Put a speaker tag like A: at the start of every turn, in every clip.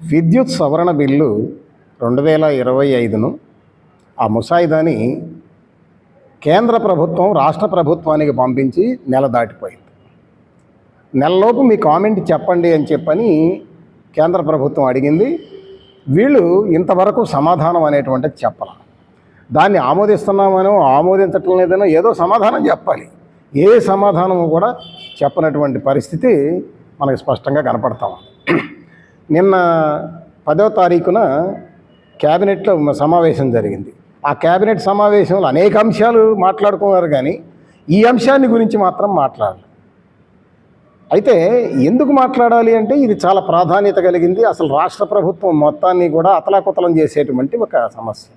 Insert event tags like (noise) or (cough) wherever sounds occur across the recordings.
A: విద్యుత్ సవరణ బిల్లు రెండు వేల ఇరవై ఐదును ఆ ముసాయిదాని కేంద్ర ప్రభుత్వం రాష్ట్ర ప్రభుత్వానికి పంపించి నెల దాటిపోయింది. నెలలోపు మీ కామెంట్ చెప్పండి అని చెప్పని కేంద్ర ప్రభుత్వం అడిగింది. వీళ్ళు ఇంతవరకు సమాధానం అనేటువంటిది చెప్పాల. దాన్ని ఆమోదిస్తున్నామనో ఆమోదించటం లేదనో ఏదో సమాధానం చెప్పాలి. ఏ సమాధానము కూడా చెప్పనటువంటి పరిస్థితి మనకు స్పష్టంగా కనపడతాం నిన్న పదో తారీఖున క్యాబినెట్లో సమావేశం జరిగింది. ఆ క్యాబినెట్ సమావేశంలో అనేక అంశాలు మాట్లాడుకున్నారు కానీ ఈ అంశాన్ని గురించి మాత్రం మాట్లాడాలి. అయితే ఎందుకు మాట్లాడాలి అంటే ఇది చాలా ప్రాధాన్యత కలిగింది. అసలు రాష్ట్ర ప్రభుత్వం మొత్తాన్ని కూడా అతలాకుతలం చేసేటువంటి ఒక సమస్య.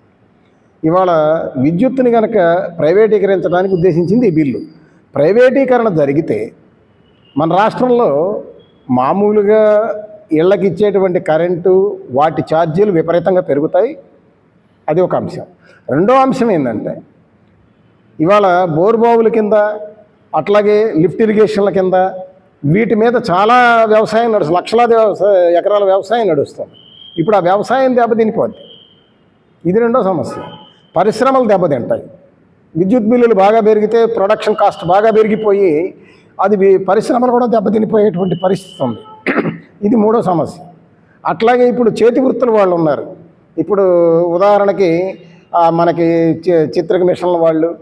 A: ఇవాళ విద్యుత్తుని కనుక ప్రైవేటీకరించడానికి ఉద్దేశించింది ఈ బిల్లు. ప్రైవేటీకరణ జరిగితే మన రాష్ట్రంలో మామూలుగా ఇళ్ళకి ఇచ్చేటువంటి కరెంటు వాటి ఛార్జీలు విపరీతంగా పెరుగుతాయి. అది ఒక అంశం. రెండో అంశం ఏంటంటే ఇవాళ బోరుబావుల కింద అట్లాగే లిఫ్ట్ ఇరిగేషన్ల కింద వీటి మీద చాలా వ్యవసాయం నడుస్తుంది లక్షలాది వ్యవసాయ ఎకరాల వ్యవసాయం నడుస్తుంది. ఇప్పుడు ఆ వ్యవసాయం దెబ్బతినిపోద్ది ఇది రెండో సమస్య. పరిశ్రమలు దెబ్బతింటాయి విద్యుత్ బిల్లులు బాగా పెరిగితే ప్రొడక్షన్ కాస్ట్ బాగా పెరిగిపోయి అది పరిశ్రమలు కూడా దెబ్బతినిపోయేటువంటి పరిస్థితి ఉంది ఇది మూడో సమస్య. అట్లాగే ఇప్పుడు చేతి వృత్తులు వాళ్ళు ఉన్నారు. ఇప్పుడు ఉదాహరణకి మనకి చి- చిత్రక మిషన్ల వాళ్ళు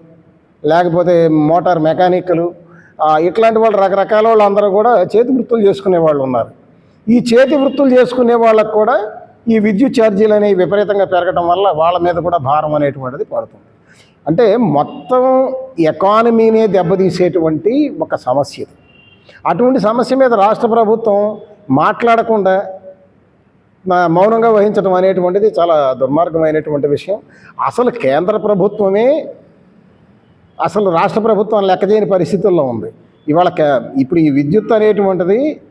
A: లేకపోతే మోటార్ మెకానిక్లు ఇట్లాంటి వాళ్ళు రకరకాల వాళ్ళు అందరూ కూడా చేతి వృత్తులు చేసుకునే వాళ్ళు ఉన్నారు. ఈ చేతి వృత్తులు చేసుకునే వాళ్ళకు కూడా ఈ విద్యుత్ ఛార్జీలు అనేవి విపరీతంగా పెరగడం వల్ల వాళ్ళ మీద కూడా భారం అనేటువంటిది పడుతుంది. అంటే మొత్తం ఎకానమీనే దెబ్బతీసేటువంటి ఒక సమస్య అటువంటి సమస్య మీద రాష్ట్ర ప్రభుత్వం మాట్లాడకుండా మౌనంగా వహించడం అనేటువంటిది చాలా దుర్మార్గమైనటువంటి విషయం. అసలు కేంద్ర ప్రభుత్వమే అసలు రాష్ట్ర ప్రభుత్వం లెక్క చేయని పరిస్థితుల్లో ఉంది. ఇవాళ కే- ఇప్పుడు ఈ విద్యుత్ అనేటువంటిది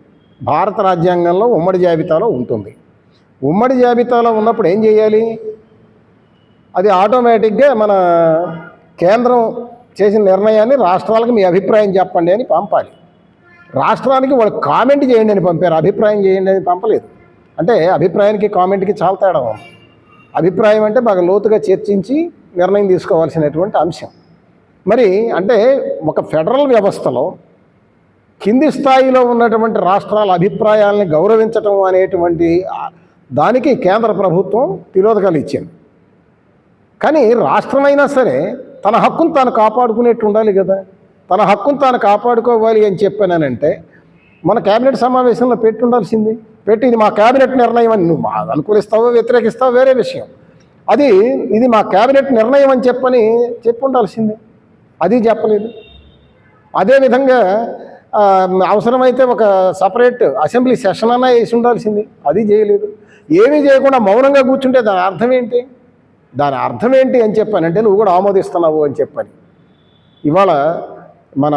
A: భారత రాజ్యాంగంలో ఉమ్మడి జాబితాలో ఉంటుంది. ఉమ్మడి జాబితాలో ఉన్నప్పుడు ఏం చేయాలి? అది ఆటోమేటిక్గా మన కేంద్రం చేసిన నిర్ణయాన్ని రాష్ట్రాలకు మీ అభిప్రాయం చెప్పండి అని పంపాలి. రాష్ట్రానికి వాళ్ళు కామెంట్ చేయండి అని పంపారు. అభిప్రాయం చేయండి అని పంపలేదు. అంటే అభిప్రాయానికి కామెంట్కి చాలా తేడా అభిప్రాయం అంటే బాగా లోతుగా చర్చించి నిర్ణయం తీసుకోవాల్సినటువంటి అంశం. మరి అంటే ఒక ఫెడరల్ వ్యవస్థలో కింది స్థాయిలో ఉన్నటువంటి రాష్ట్రాల అభిప్రాయాలని గౌరవించటం అనేటువంటి దానికి కేంద్ర ప్రభుత్వం తిరోధకాలు ఇచ్చింది. కానీ రాష్ట్రమైనా సరే తన హక్కును తాను కాపాడుకునేట్టు ఉండాలి కదా. తన హక్కును తాను కాపాడుకోవాలి అని చెప్పానంటే మన కేబినెట్ సమావేశంలో పెట్టి ఉండాల్సింది. పెట్టి ఇది మా కేబినెట్ నిర్ణయం అని నువ్వు మా అనుకూలిస్తావో వ్యతిరేకిస్తావో వేరే విషయం. అది ఇది మా కేబినెట్ నిర్ణయం అని చెప్పని చెప్పి ఉండాల్సింది. అది చెప్పలేదు. అదేవిధంగా అవసరమైతే ఒక సపరేట్ అసెంబ్లీ సెషన్ అన్నా వేసి ఉండాల్సింది. అది చేయలేదు. ఏమీ చేయకుండా మౌనంగా కూర్చుంటే దాని అర్థం ఏంటి? దాని అర్థం ఏంటి అని చెప్పానంటే నువ్వు కూడా ఆమోదిస్తున్నావు అని చెప్పని. ఇవాళ మన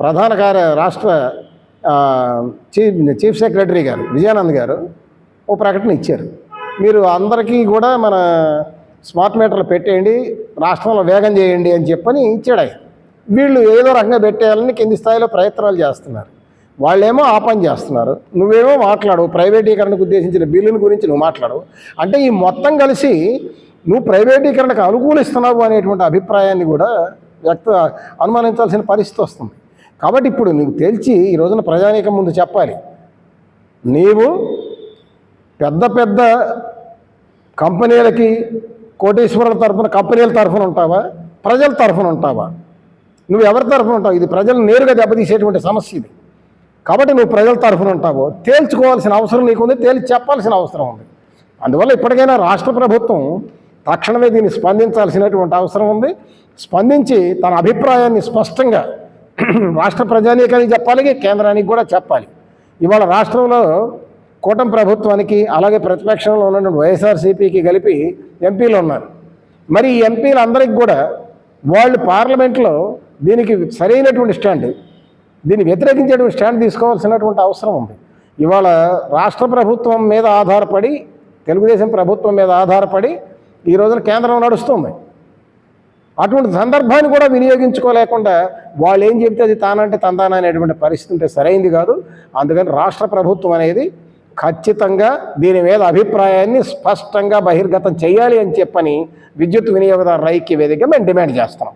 A: ప్రధాన కార్య రాష్ట్ర చీఫ్ చీఫ్ సెక్రటరీ గారు విజయానంద్ గారు ఓ ప్రకటన ఇచ్చారు. మీరు అందరికీ కూడా మన స్మార్ట్ మీటర్లు పెట్టేయండి రాష్ట్రంలో వేగం చేయండి అని చెప్పని ఇచ్చాడు ఆయన. వీళ్ళు ఏదో రకంగా పెట్టేయాలని కింది స్థాయిలో ప్రయత్నాలు చేస్తున్నారు. వాళ్ళేమో ఆ పని చేస్తున్నారు. నువ్వేమో మాట్లాడు ప్రైవేటీకరణకు ఉద్దేశించిన బిల్లుల గురించి నువ్వు మాట్లాడు. అంటే ఈ మొత్తం కలిసి నువ్వు ప్రైవేటీకరణకు అనుకూలిస్తున్నావు అనేటువంటి అభిప్రాయాన్ని కూడా వ్యక్త అనుమానించాల్సిన పరిస్థితి వస్తుంది. కాబట్టి ఇప్పుడు నువ్వు తెలిసి ఈ రోజున ప్రజానీకం ముందు చెప్పాలి. నీవు పెద్ద పెద్ద కంపెనీలకి కోటేశ్వరుల తరఫున కంపెనీల తరఫున ఉంటావా? ప్రజల తరఫున ఉంటావా? నువ్వు ఎవరి తరఫున ఉంటావు? ఇది ప్రజలు నేరుగా దెబ్బతీసేటువంటి సమస్య ఇది. కాబట్టి నువ్వు ప్రజల తరఫున ఉంటావు? తేల్చుకోవాల్సిన అవసరం నీకుంది తేల్చి చెప్పాల్సిన అవసరం ఉంది. అందువల్ల ఇప్పటికైనా రాష్ట్ర ప్రభుత్వం తక్షణమే దీన్ని స్పందించాల్సినటువంటి అవసరం ఉంది. స్పందించి తన అభిప్రాయాన్ని స్పష్టంగా (clears throat) రాష్ట్ర ప్రజానీకానికి చెప్పాలి కేంద్రానికి కూడా చెప్పాలి. ఇవాళ రాష్ట్రంలో కూటమి ప్రభుత్వానికి అలాగే ప్రతిపక్షంలో ఉన్నటువంటి వైఎస్ఆర్సీపీకి కలిపి ఎంపీలు ఉన్నారు. మరి ఈ ఎంపీలందరికీ కూడా వాళ్ళు పార్లమెంట్లో దీనికి సరైనటువంటి స్టాండ్ దీన్ని వ్యతిరేకించేటువంటి స్టాండ్ తీసుకోవాల్సినటువంటి అవసరం ఉంది. ఇవాళ రాష్ట్ర ప్రభుత్వం మీద ఆధారపడి తెలుగుదేశం ప్రభుత్వం మీద ఆధారపడి ఈ రోజున కేంద్రం నడుస్తుంది. అటువంటి సందర్భాన్ని కూడా వినియోగించుకోలేకుండా వాళ్ళు ఏం చెబితే అది తానంటే తందాన అనేటువంటి పరిస్థితి ఉంటే సరైంది కాదు. అందుకని రాష్ట్ర ప్రభుత్వం అనేది ఖచ్చితంగా దీని మీద అభిప్రాయాన్ని స్పష్టంగా బహిర్గతం చేయాలి అని చెప్పని విద్యుత్ వినియోగదారుల ఐక్య వేదిక మేము డిమాండ్ చేస్తున్నాం.